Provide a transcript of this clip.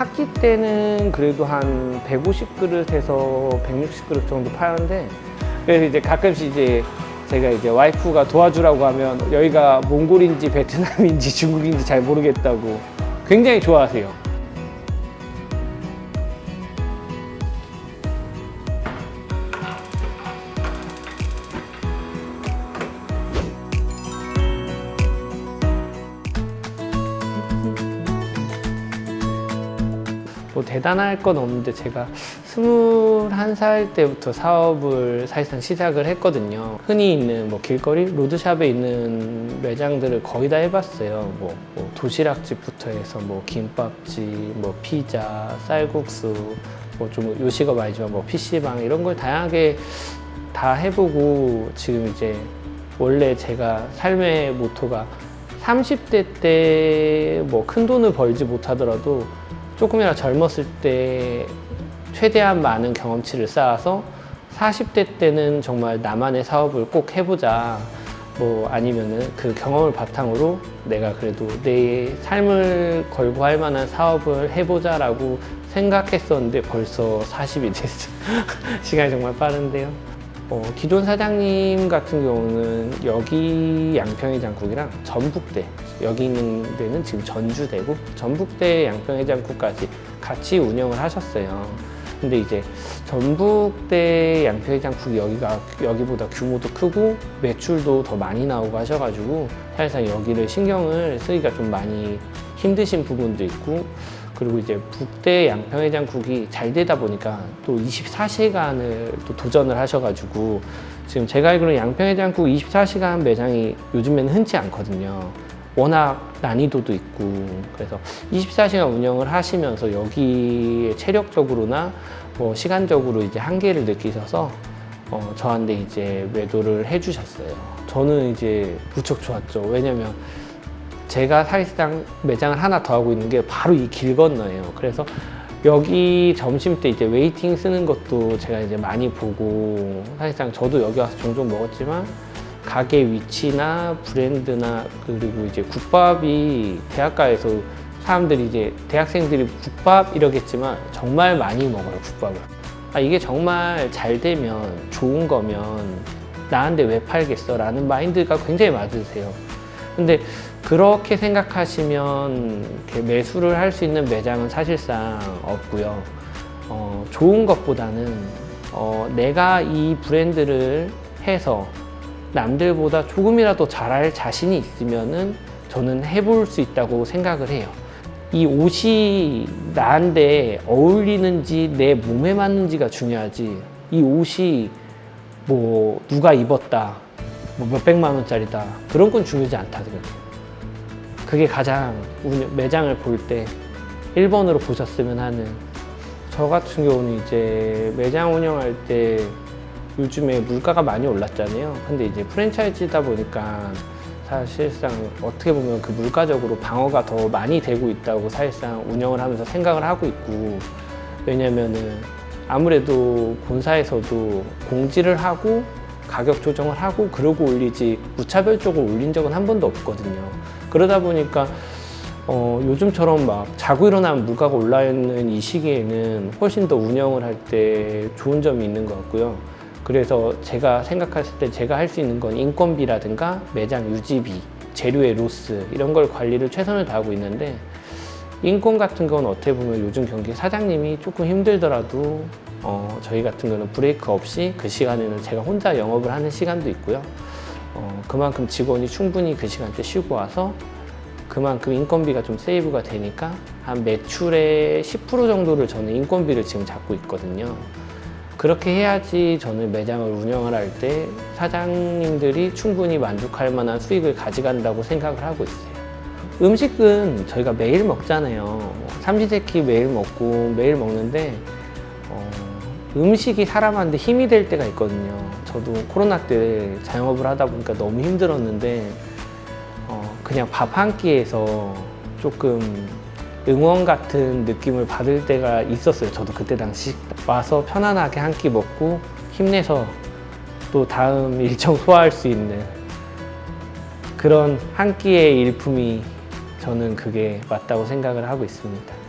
학기 때는 그래도 한 150그릇에서 160그릇 정도 파는데 그래서 이제 가끔씩 이제 제가 이제 와이프가 도와주라고 하면 여기가 몽골인지 베트남인지 중국인지 잘 모르겠다고 굉장히 좋아하세요. 뭐 대단할 건 없는데 제가 21살 때부터 사업을 사실상 시작을 했거든요. 흔히 있는 뭐 길거리 로드샵에 있는 매장들을 거의 다 해봤어요. 뭐, 뭐 도시락집부터 해서 뭐 김밥집, 뭐 피자, 쌀국수, 뭐 좀 요식업 아니지만 뭐 PC방 이런 걸 다양하게 다 해보고 지금 이제 원래 제가 삶의 모토가 30대 때 뭐 큰 돈을 벌지 못하더라도 조금이나 젊었을 때 최대한 많은 경험치를 쌓아서 40대 때는 정말 나만의 사업을 꼭 해보자. 뭐 아니면은 그 경험을 바탕으로 내가 그래도 내 삶을 걸고 할 만한 사업을 해보자 라고 생각했었는데 벌써 40이 됐어. 시간이 정말 빠른데요. 어, 기존 사장님 같은 경우는 여기 양평해장국이랑 전북대 여기 있는 데는 지금 전주대고 전북대 양평해장국까지 같이 운영을 하셨어요. 근데 이제 전북대 양평해장국이 여기가 여기보다 규모도 크고 매출도 더 많이 나오고 하셔가지고 사실상 여기를 신경을 쓰기가 좀 많이 힘드신 부분도 있고 그리고 이제 북대 양평해장국이 잘 되다 보니까 또 24시간을 또 도전을 하셔가지고 지금 제가 알기로는 양평해장국 24시간 매장이 요즘에는 흔치 않거든요. 워낙 난이도도 있고 그래서 24시간 운영을 하시면서 여기에 체력적으로나 뭐 시간적으로 이제 한계를 느끼셔서 어, 저한테 이제 매도를 해주셨어요. 저는 이제 무척 좋았죠. 왜냐면 제가 사실상 매장을 하나 더 하고 있는 게 바로 이 길 건너예요. 그래서 여기 점심 때 이제 웨이팅 쓰는 것도 제가 이제 많이 보고 사실상 저도 여기 와서 종종 먹었지만 가게 위치나 브랜드나 그리고 이제 국밥이 대학가에서 사람들이 이제 대학생들이 국밥 이러겠지만 정말 많이 먹어요 국밥을. 아 이게 정말 잘 되면 좋은 거면 나한테 왜 팔겠어 라는 마인드가 굉장히 맞으세요. 근데 그렇게 생각하시면 매수를 할 수 있는 매장은 사실상 없고요. 어, 좋은 것보다는 어, 내가 이 브랜드를 해서 남들보다 조금이라도 잘할 자신이 있으면은 저는 해볼 수 있다고 생각을 해요. 이 옷이 나한테 어울리는지 내 몸에 맞는지가 중요하지. 이 옷이 뭐 누가 입었다, 뭐 몇백만 원짜리다 그런 건 중요하지 않다든요. 그게 가장 운- 매장을 볼 때 1번으로 보셨으면 하는 저 같은 경우는 이제 매장 운영할 때 요즘에 물가가 많이 올랐잖아요. 근데 이제 프랜차이즈다 보니까 사실상 어떻게 보면 그 물가적으로 방어가 더 많이 되고 있다고 사실상 운영을 하면서 생각을 하고 있고 왜냐면은 아무래도 본사에서도 공지를 하고 가격 조정을 하고 그러고 올리지 무차별적으로 올린 적은 한 번도 없거든요. 그러다 보니까 어, 요즘처럼 막 자고 일어나면 물가가 올라 있는 이 시기에는 훨씬 더 운영을 할 때 좋은 점이 있는 것 같고요. 그래서 제가 생각했을 때 제가 할 수 있는 건 인건비라든가 매장 유지비, 재료의 로스 이런 걸 관리를 최선을 다하고 있는데 인건 같은 건 어떻게 보면 요즘 경기 사장님이 조금 힘들더라도 어, 저희 같은 거는 브레이크 없이 그 시간에는 제가 혼자 영업을 하는 시간도 있고요. 어, 그만큼 직원이 충분히 그 시간대 쉬고 와서 그만큼 인건비가 좀 세이브가 되니까 한 매출의 10% 정도를 저는 인건비를 지금 잡고 있거든요. 그렇게 해야지 저는 매장을 운영을 할 때 사장님들이 충분히 만족할 만한 수익을 가져간다고 생각을 하고 있어요. 음식은 저희가 매일 먹잖아요. 뭐 삼시세끼 매일 먹고 매일 먹는데 어, 음식이 사람한테 힘이 될 때가 있거든요. 저도 코로나 때 자영업을 하다 보니까 너무 힘들었는데 어, 그냥 밥 한 끼에서 조금 응원 같은 느낌을 받을 때가 있었어요. 저도 그때 당시 와서 편안하게 한 끼 먹고 힘내서 또 다음 일정 소화할 수 있는 그런 한 끼의 일품이 저는 그게 맞다고 생각을 하고 있습니다.